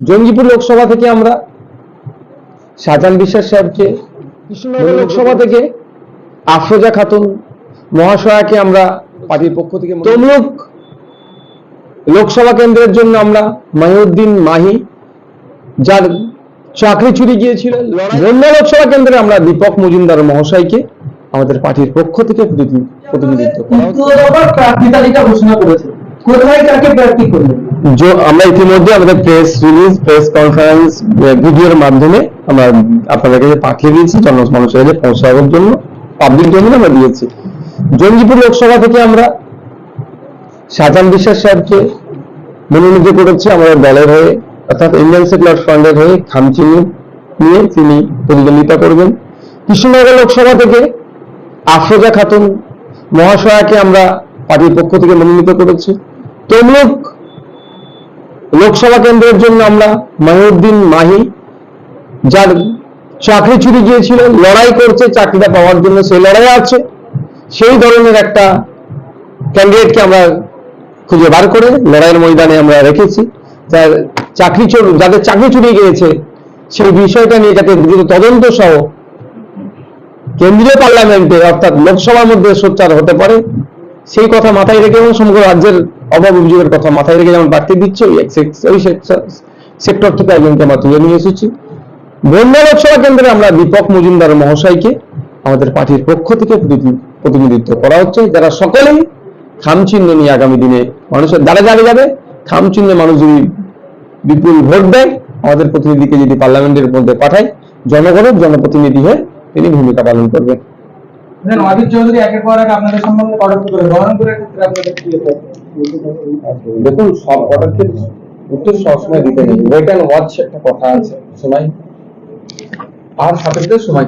জঙ্গিপুর লোকসভা থেকে আমরা শাহজাহান বিশ্বাস সাহেবকে কৃষ্ণনগর লোকসভা থেকে আফরোজা খাতুন মহাশয়াকে আমরা পার্টির পক্ষ থেকে তমলুক লোকসভা কেন্দ্রের জন্য আমরা মাহিউদ্দিন মাহি যার চাকরি চুরি গিয়েছিল বন্যা লোকসভা কেন্দ্রে আমরা দীপক মজুমদার মহাশয়কে আমাদের পার্টির পক্ষ থেকে প্রতিনিধি- প্রতিনিধিত্ব করা হচ্ছে। প্রার্থী তালিকা ঘোষণা করেছে কোথায় কাকে প্রার্থী করবে যে আমরা ইতিমধ্যে আমাদের প্রেস রিলিজ প্রেস কনফারেন্স ভিডিওর মাধ্যমে আমরা আপনাদের কাছে পাঠিয়ে দিয়েছি, জনমানুষের কাছে পৌঁছানোর জন্য পাবলিক জন্য আমরা দিয়েছি। জঙ্গিপুর লোকসভা থেকে আমরা শাহজাহান বিশ্বাস সাহেবকে মনোনীত করেছি, আমাদের দলের হয়ে, অর্থাৎ ইন্ডিয়ান সেকুলার ফ্রন্টের হয়ে, খামচিনি নিয়ে তিনি প্রতিদ্বন্দ্বিতা করবেন। কৃষ্ণনগর লোকসভা থেকে আফরোজা খাতুন মহাশয়াকে আমরা পার্টির পক্ষ থেকে মনোনীত করেছি। তমলুক লোকসভা কেন্দ্রের জন্য আমরা মাহিউদ্দিন মাহি, যার চাকরি চুরি গিয়েছিল, লড়াই করছে, চাকরিটা পাওয়ার জন্য সেই লড়াই আছে। সেই ধরনের একটা ক্যান্ডিডেটকে আমরা খুঁজে বার করে লড়াইয়ের ময়দানে আমরা রেখেছি। যার চাকরি যাদের চাকরি চুরি গিয়েছে, সেই বিষয়টা নিয়ে যাতে দ্রুত তদন্ত সহ কেন্দ্রীয় পার্লামেন্টে, অর্থাৎ লোকসভার মধ্যে সোচ্চার হতে পারে। সেই কথা মাথায় রেখে এবং সমগ্র রাজ্যের অভাব অভিযোগের কথা মাথায় রেখে যেমন প্রার্থী দিচ্ছে, ওই ওই সেক্টর থেকে একজনকে আমরা তুলে নিয়ে এসেছি। বন্যা লোকসভা কেন্দ্রে আমরা দীপক মজুমদার মহাশয়কে আমাদের পার্টির পক্ষ থেকে প্রতিনিধিত্ব করা হচ্ছে। যারা সকলেই খামচিহ্ন নিয়ে আগামী দিনে মানুষের দ্বারা যাবে যাবে খামচিহ্নে মানুষ যদি বিপুল ভোট দেয়, আমাদের প্রতিনিধিকে যদি পার্লামেন্টের মধ্যে পাঠায়, জনগণের জনপ্রতিনিধি হয়ে তিনি ভূমিকা পালন করবেন। আপনাদের সম্বন্ধে করে ক্ষেত্রে আপনাদের দেখুন, সব পদক্ষেপ উত্তর সবসময় দিতে নেই। ওয়েট অ্যান্ড ওয়াচ একটা কথা আছে সময় আর সাথে সময়